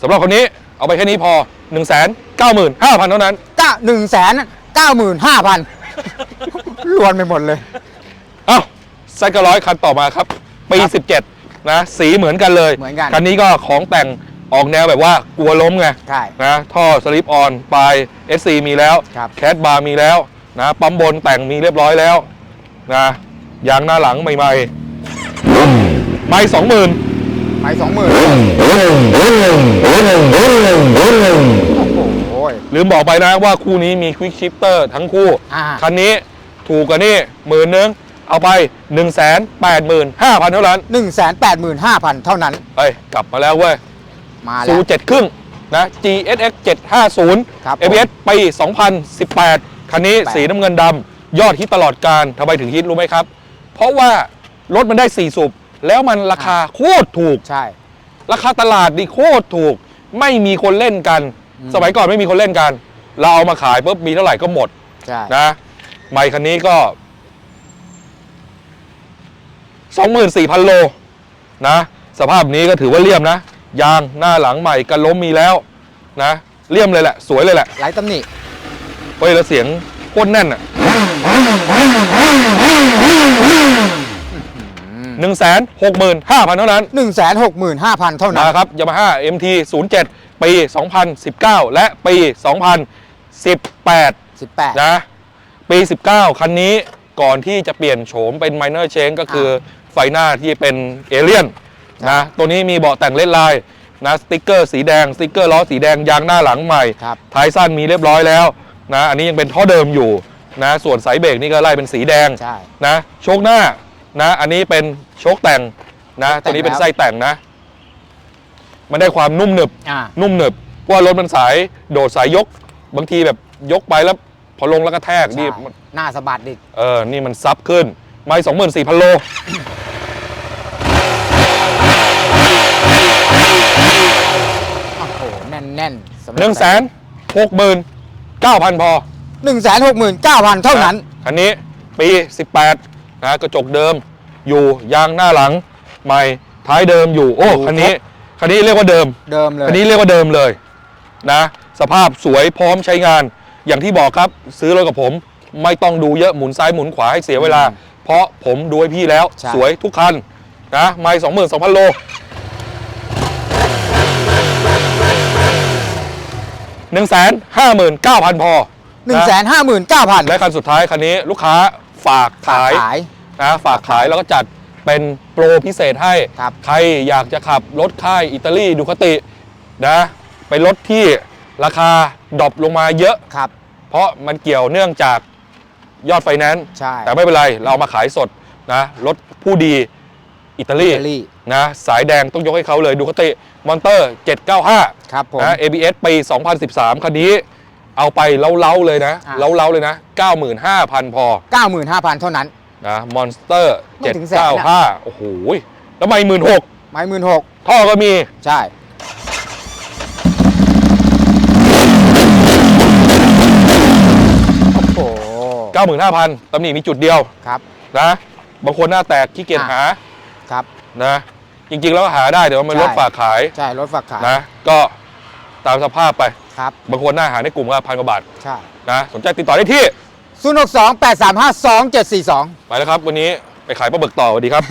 สำหรับคนนี้เอาไปแค่นี้พอ 1 9 5 0 0 0 เท่านั้น ก็หนึ่งแสนเก้าหมื่นห้าพันรวนไปหมดเลย เอ้าไซค์กร้อยคันต่อมาครับ ปีครับ17 นะ สีเหมือนกันเลยเหมือนกัน คันนี้ก็ของแต่งออกแนวแบบว่ากลัวล้มไง ใช่ นะท่อสลิปออนปลาย SC มีแล้ว ครับ แคดบาร์มีแล้วนะปั๊มบนแต่งมีเรียบร้อยแล้วนะยางหน้าหลังใหม่ๆ ไม่สองหมื่นไปสองหมื่น ลืมบอกไปนะว่าคู่นี้มีควิกชิปเตอร์ทั้งคู่ อ่า คันนี้ถูกกว่านี่หมื่นนึงเอาไป 1 8 5 0 0 0เท่านั้นหนึ่งแสนแปดหมื่นห้าพันเท่านั้น เฮ้ยกลับมาแล้วเว้ย มาแล้ซูว เจ็ดครึ่งนะ GSX 750ครับผม ABS ปี 2018 คันนี้18 สีน้ำเงินดำยอดฮิตตลอดการทำไมถึงฮิตรู้ไหมครับ เพราะว่ารถมันได้ 4 สูบแล้วมันราคาโคตรถูก ใช่ ราคาตลาดดีโคตรถูก ไม่มีคนเล่นกันอืม สมัยก่อนไม่มีคนเล่นกัน เราเอามาขายปุ๊บมีเท่าไหร่ก็หมดใช่นะไมค์คันนี้ก็24,000โลนะ สภาพนี้ก็ถือว่าเลี่ยมนะ ยางหน้าหลังใหม่กันล้มมีแล้วนะเลี่ยมเลยแหละ สวยเลยแหละไร้ตำหนิเฮ้ยแล้วเสียงโคตรแน่นอะ หนึ่งแสนหกหมื่นห้าพันเท่านั้นหนึ่งแสนหกหมื่นห้าพันเท่านั้มาน ครับยามาฮ่า MT 07 ปี 2019 และปี 2018สิบแปดนะ ปี 19 คันนี้ก่อนที่จะเปลี่ยนโฉมเป็น minor change ก็คือไฟหน้าที่เป็นเอเลี่ยนนะ ตัวนี้มีเบาะแต่งเล่นลายนะสติกเกอร์สีแดง สติกเกอร์ล้อสีแดงยางหน้าหลังใหม่ ครับ ท้ายสั้นมีเรียบร้อยแล้วนะ อันนี้ยังเป็นท่อเดิมอยู่นะ ส่วนสายเบรกนี่ก็ไล่เป็นสีแดง ใช่ นะโชคหน้า นะ อันนี้เป็นโชคแต่งนะโชคแต่ตัวงนี้เป็นแล้วไส้แต่งนะ มันได้ความนุ่มหนึบ อ่า นุ่มหนึบเพราะว่ารถมันสายโดดสายยก บางทีแบบยกไปแล้ว พอลงแล้วก็แทกใช่นี่หน้าสะบัดดิเออ นี่มันซับขึ้น ไม่สองหมื่นสี่พันโล โอ้โหแน่นแน่นๆสำรับหนึ่งแสนหกหมื่นเก้าพันพอหนึ่งแสนหกหมื่นเก้าพันเท่านั้นะคันนี้ปี18 นะกระจกเดิมอยู่ยางหน้าหลังใหม่ท้ายเดิมอยู่โอ้อยู่คันนี้ครบคันนี้เรียกว่าเดิมเดิมเลยคันนี้เรียกว่าเดิมเลยนะสภาพสวยพร้อมใช้งาน อย่างที่บอกครับซื้อรถกับผม ไม่ต้องดูเยอะหมุนซ้ายหมุนขวาให้เสียเวลาอืมเพราะผมดูให้พี่แล้วใช่สวยทุกคันนะไม่สองหมื่นสองพันโลหนึ่งแสนห้าหมื่นเก้าพันพอหนึ่งแสนห้าหมื่นเก้าพันและคันสุดท้ายคันนี้ลูกค้า ฝากขายขาย นะฝากขายแล้วก็จัดเป็นโปรพิเศษให้ ครับ ใครอยากจะขับรถค่ายอิตาลีดูคตินะเป็นรถที่ราคาดรอปลงมาเยอะ ครับ เพราะมันเกี่ยวเนื่องจากยอดไฟแนนซ์ใช่แต่ไม่เป็นไร เราเอามาขายสดนะรถผู้ดีอิตาลีอิตาลีนะสายแดงต้องยกให้เขาเลยดูคติมอนเตอร์ 795 ครับผม นะ ABS ปี 2013 คันนี้ เอาไปเล้าๆเลยนะอะ เล้าๆเลยนะ 95,000 พอเก้าหมื่นห้าพันเท่านั้น นะมอนสเตอร์ไม่ถึงแสนอะ 795 โอ้โหแล้วไม่หมื่นหกไม้หมื่นหกท่อก็มี ใช่ โอ้โห 95,000ตำหนิมีจุดเดียวครับ นะ บางคนหน้าแตกขี้เกียจอะ หาครับ นะ จริงๆแล้วก็หาได้แต่ว่ามันใช่รถฝากขายใช่ รถฝากขาย นะ ก็ ตามสภาพไป ครับบางคนหน้าหาในกลุ่มก็พันกว่าบาทใช่นะสนใจติดต่อได้ที่ศูนย์หกสองแปดสามห้าสองเจ็ดสี่สองไปแล้วครับ วันนี้ไปขายปลาบึกต่อสวัสดีครับ